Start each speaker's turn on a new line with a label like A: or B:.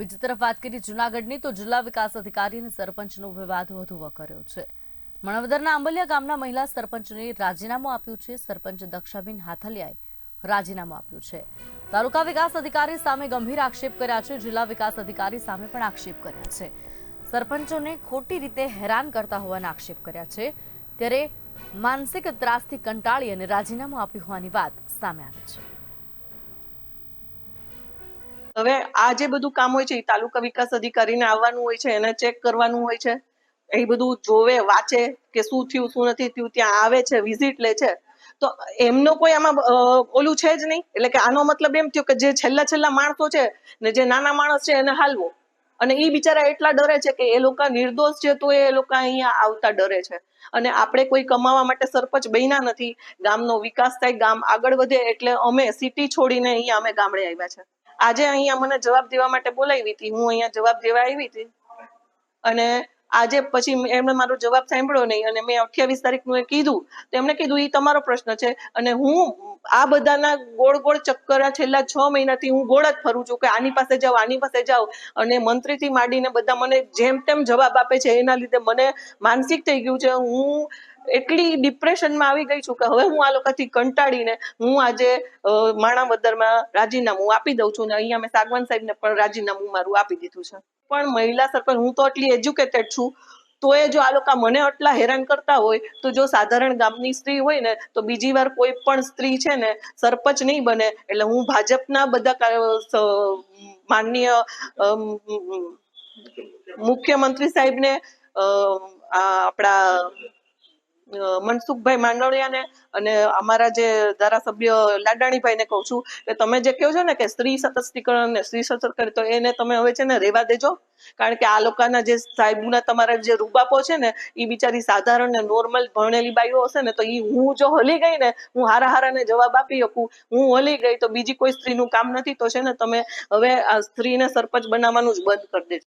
A: બીજી તરફ વાત કરીએ જૂનાગઢની, તો જિલ્લા વિકાસ અધિકારી અને સરપંચનો વિવાદ વધુ વકર્યો છે. મણવદરના આંબલિયા ગામના મહિલા સરપંચને રાજીનામું આપ્યું છે. સરપંચ દક્ષાબેન હાથલિયાએ રાજીનામું આપ્યું છે. તાલુકા વિકાસ અધિકારી સામે ગંભીર આક્ષેપ કર્યા છે. જિલ્લા વિકાસ અધિકારી સામે પણ આક્ષેપ કર્યા છે. સરપંચોને ખોટી રીતે હેરાન કરતા હોવાના આક્ષેપ કર્યા છે. ત્યારે માનસિક ત્રાસથી કંટાળી અને રાજીનામું આપ્યું હોવાની વાત સામે આવી છે.
B: હવે આ જે બધું કામ હોય છે એ તાલુકા વિકાસ અધિકારીને આવવાનું હોય છે, એને ચેક કરવાનું હોય છે. એ બધું જોવે, વાંચે કે શું થયું, શું નથી થયું, ત્યાં આવે છે વિઝિટ લે છે. તો એમનો કોઈ આમાં ઓલું છે જ નહીં. એટલે કે આનો મતલબ એમ થયો કે જે છેલ્લા છેલ્લા માણસો છે ને જે નાના માણસ છે એને હાલવો. અને એ બિચારા એટલા ડરે છે કે એ લોકો નિર્દોષ છે તો એ લોકો અહીંયા આવતા ડરે છે. અને આપણે કોઈ કમાવા માટે સરપંચ બન્યા નથી. ગામનો વિકાસ થાય, ગામ આગળ વધે એટલે અમે સિટી છોડીને અહીંયા અમે ગામડે આવ્યા છે. આજે અહીંયા મને જવાબ દેવા માટે બોલાવી હતી. હું અહીંયા જવાબ દેવા આવી હતી. અને આજે પછી એમણે મારો જવાબ સાંભળ્યો નહીં અને મેં અઠ્યાવીસ તારીખનું એ કીધું. તો એમણે કીધું એ તમારો પ્રશ્ન છે. અને હું આ બધાના ગોળ ગોળ ચક્કર છેલ્લા છ મહિનાથી હું ગોળ જ ફરું છું કે આની પાસે જાઓ આની પાસે જાઓ અને મંત્રીથી માંડીને બધા મને જેમ તેમ જવાબ આપે છે. એના લીધે મને માનસિક થઈ ગયું છે. હું એટલી ડિપ્રેશનમાં આવી ગઈ છું કે હવે હું આ લોકોથી કંટાળીને હું આજે માણાવદરમાં રાજીનામું આપી દઉં છું ને અહીંયા મેં સાગવાન સાહેબને પણ રાજીનામું મારું આપી દીધું છે. પણ મહિલા સરપંચ, હું તો એટલી એજ્યુકેટેડ છું, તો એ જો આ લોકો મને આટલા હેરાન કરતા હોય, તો જો સાધારણ ગામની સ્ત્રી હોય ને, તો બીજી વાર કોઈ પણ સ્ત્રી છે ને, સરપંચ નહીં બને, એટલે હું ભાજપના બધા માનનીય મુખ્યમંત્રી સાહેબને આપણા મનસુખભાઈ માંડવિયાને અને અમારા જે ધારાસભ્ય લાડાણીભાઈને કહું છું કે તમે જે કહો છો ને કે સ્ત્રી સશક્તિકરણ ને સ્ત્રી સશક્તિકરણ, તો એને તમે હવે છે ને રેવા દેજો. કારણ કે આ લોકોના જે સાહેબના તમારા જે રૂબાપો છે ને એ બિચારી સાધારણ ને નોર્મલ ભણેલી બાઈઓ હશે ને, તો એ હું જો હલી ગઈ ને, હું હારા હારાને જવાબ આપી શકું, હું હલી ગઈ તો બીજી કોઈ સ્ત્રીનું કામ નથી, તો છે ને તમે હવે આ સ્ત્રીને સરપંચ બનાવવાનું જ બંધ કરી દેજો.